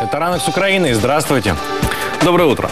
Это «Ранок с Украины». Здравствуйте. Доброе утро.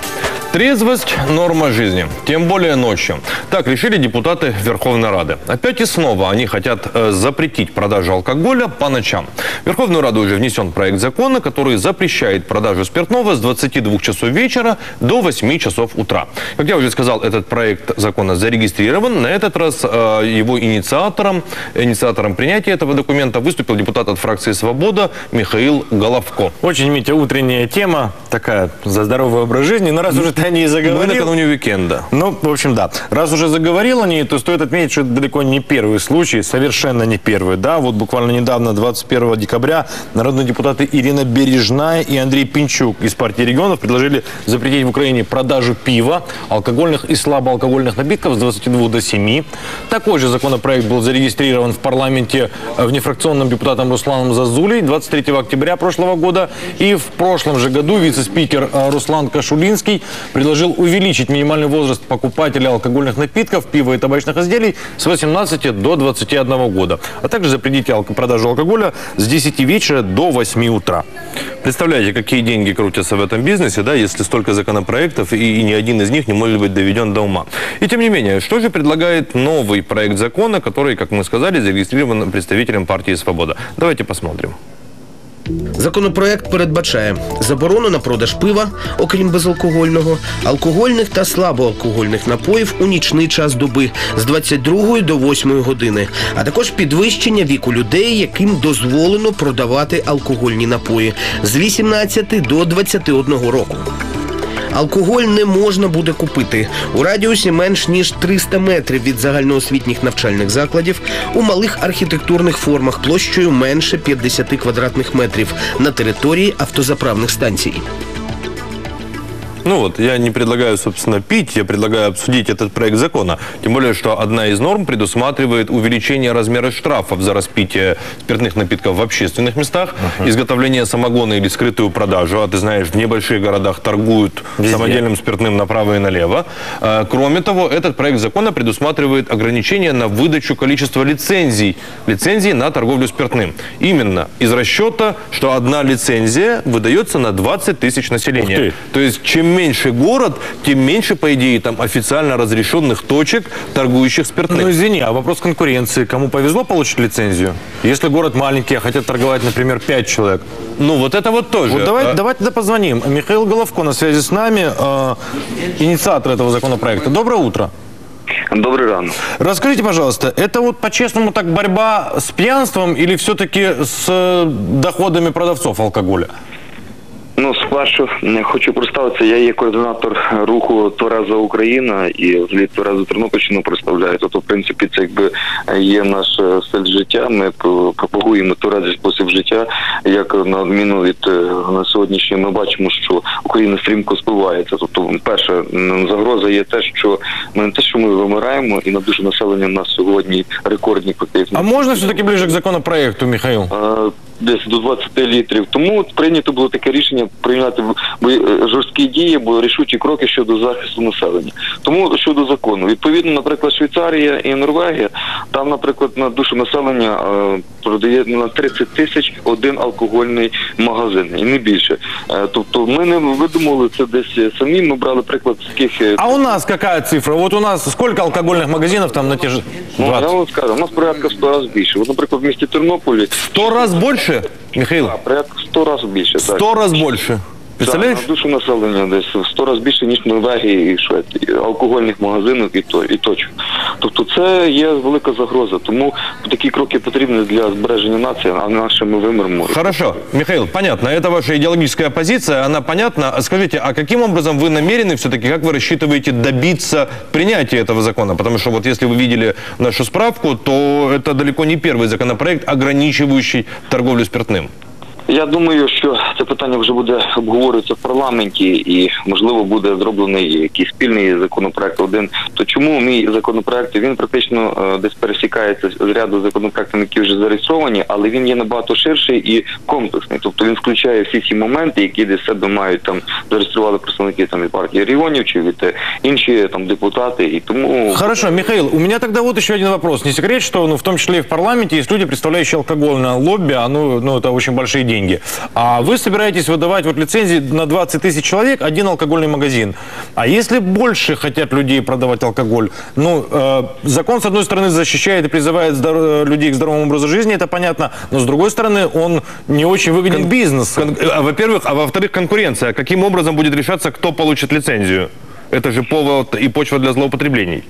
Трезвость – норма жизни, тем более ночью. Так решили депутаты Верховной Рады. Опять и снова они хотят э, запретить продажу алкоголя по ночам. В Верховную Раду уже внесен проект закона, который запрещает продажу спиртного с 22 часов вечера до 8 часов утра. Как я уже сказал, этот проект закона зарегистрирован. На этот раз э, его инициатором, инициатором принятия этого документа выступил депутат от фракции «Свобода» Михаил Головко. Очень, Митя, утренняя тема, такая за здоровый образ жизни. Но раз уже ты о ней Мы заговорил... накануне уикенда. Ну, в общем, да. Раз уже заговорил о ней, то стоит отметить, что это далеко не первый случай, совершенно не первый. Да, вот буквально недавно, 21 декабря, народные депутаты Ирина Бережная и Андрей Пинчук из партии регионов предложили запретить в Украине продажу пива, алкогольных и слабоалкогольных напитков с 22 до 7. Такой же законопроект был зарегистрирован в парламенте э, внефракционным депутатом Русланом Зазулей 23 октября прошлого года. И в прошлом же году вице-спикер э, Руслан Кашулинский предложил увеличить минимальный возраст покупателя алкогольных напитков, пива и табачных изделий с 18 до 21 года, а также запретить продажу алкоголя с 10 вечера до 8 утра. Представляете, какие деньги крутятся в этом бизнесе, да, если столько законопроектов, и, и ни один из них не может быть доведен до ума. И тем не менее, что же предлагает новый проект закона, который, как мы сказали, зарегистрирован представителем партии «Свобода»? Давайте посмотрим. Законопроект передбачає заборону на продаж пива, окрім безалкогольного, алкогольних та слабоалкогольних напоїв у нічний час доби з 22 до 8 години, а також підвищення віку людей, яким дозволено продавати алкогольні напої з 18 до 21 року. Алкоголь не можна буде купити у радіусі менш ніж 300 метрів від загальноосвітніх навчальних закладів у малих архітектурних формах площею менше 50 квадратних метрів на території автозаправних станцій. Ну вот, я не предлагаю, собственно, пить, я предлагаю обсудить этот проект закона. Тем более, что одна из норм предусматривает увеличение размера штрафов за распитие спиртных напитков в общественных местах, изготовление самогона или скрытую продажу. А ты знаешь, в небольших городах торгуют Везде. самодельным спиртным направо и налево. А, Кроме того, этот проект закона предусматривает ограничение на выдачу количества лицензий, лицензий на торговлю спиртным. Именно из расчета, что одна лицензия выдается на 20 тысяч населения. То есть, чем меньше город, тем меньше, по идее, там официально разрешенных точек, торгующих спиртным. Ну, извини, а вопрос конкуренции. Кому повезло получить лицензию? Если город маленький, а хотят торговать, например, 5 человек. Ну, вот это вот тоже. Вот давай, А, давай тогда позвоним. Михаил Головко на связи с нами, э, инициатор этого законопроекта. Доброе утро. Добрий ранок. Расскажите, пожалуйста, это вот по-честному так борьба с пьянством или все-таки с э, доходами продавцов алкоголя? Спершу е, хочу представитися. Я є координатор руху Тореза Україна і взагалі Торезу Тернопільщину представляю. Тобто, в принципі, це якби є наш е, стиль життя. Ми пропагуємо Торезі спосіб життя. Як на відміну від е, на сьогоднішній, ми бачимо, що Україна стрімко спивається. Тобто, перша загроза є те, що ми не те, що ми вимираємо, і на душу населення в нас сьогодні рекордні показники. А можно все-таки ближе к законопроекту, Михаил? Десь до 20 літрів. Тому прийнято було таке рішення прийняти е, жорсткі дії, бо рішучі кроки щодо захисту населення. Тому щодо закону, відповідно, наприклад, Швейцарія і Норвегія, там, наприклад, на душу населення е, продає на 30 тисяч один алкогольний магазин, і не більше. Е, тобто, ми не видумали це десь самі. Ми брали приклад з таких. е, А у нас какая цифра? Вот у нас сколько алкогольных магазинов там на те же Ну, я вам скажу, у нас порядка в 100 разів більше. От, наприклад, в місті Тернополі Сто раз больше, Михаил? а, порядка 100 разів більше. так. Сто раз больше. Представляешь? Так, на душу населення десь в 100 разів більше, ніж в Норвегії і Швеції, алкогольних магазинів і то і точок. Тобто це є велика загроза. Тому такі кроки потрібні для збереження нації, а інакше ми вимремо. Хорошо, Михаил, понятно. Это ваша идеологическая позиция, она понятна. А Скажите, а каким образом вы намерены все-таки, как вы рассчитываете добиться принятия этого закона? Потому что вот если вы видели нашу справку, то это далеко не первый законопроект, ограничивающий торговлю спиртным. Я думаю, що це питання вже буде обговорюватися в парламенті, і можливо буде зроблений якийсь спільний законопроект. Один то чому мій законопроект він практично е, десь пересікається з ряду законопроектів, які вже зареєстровані, але він є набагато ширший і комплексний. Тобто він включає всі ці моменти, які десь себе мають там зареєстрували представники там від партії регіонів чи від е, інші там депутати. І тому Хорошо, Михаил, у меня тогда вот еще один вопрос. Не секрет, что ну, в том числе и в парламенте есть люди, представляющие алкогольное лобби, а ну, ну это очень большие деньги. А вы собираетесь выдавать вот лицензии на 20 тысяч человек, один алкогольный магазин. А если больше хотят людей продавать алкоголь, ну, э, закон, с одной стороны, защищает и призывает здор- людей к здоровому образу жизни, это понятно, но с другой стороны, он не очень выгоден бизнесу. Кон- а, Во-первых, а во-вторых, конкуренция. Каким образом будет решаться, кто получит лицензию? Это же повод и почва для злоупотреблений.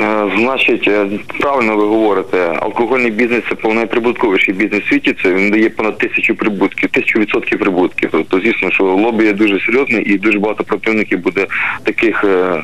Е, Значить, е, правильно ви говорите, алкогольний бізнес це найприбутковіший бізнес в світі. Це він дає понад тисячу прибутків, тисячу відсотків прибутків. Тобто, звісно, що лобі є дуже серйозний і дуже багато противників буде таких е,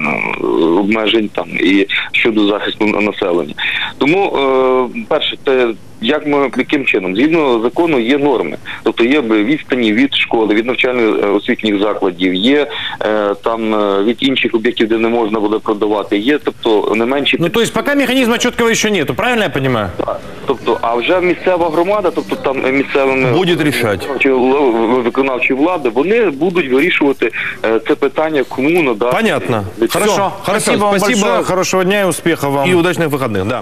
обмежень там і щодо захисту населення. Тому, е, перше, це як ми яким чином згідно закону є норми, тобто є б відстані від школи, від навчально освітніх закладів, є е, там е, від інших об'єктів, де не можна буде продавати. Є тобто не менші Ну, то есть пока механизма четкого еще нету, правильно я понимаю? так. Тобто, а вже місцева громада, тобто там е, місцевими Буде рішать. чи л- виконавчі влади, вони будуть вирішувати е, це питання, кому надати. Понятно. Від- Хорошо, Всё, хорошо, спасибо вам спасибо. большое, хорошего дня и успехов вам. И удачных выходных, да.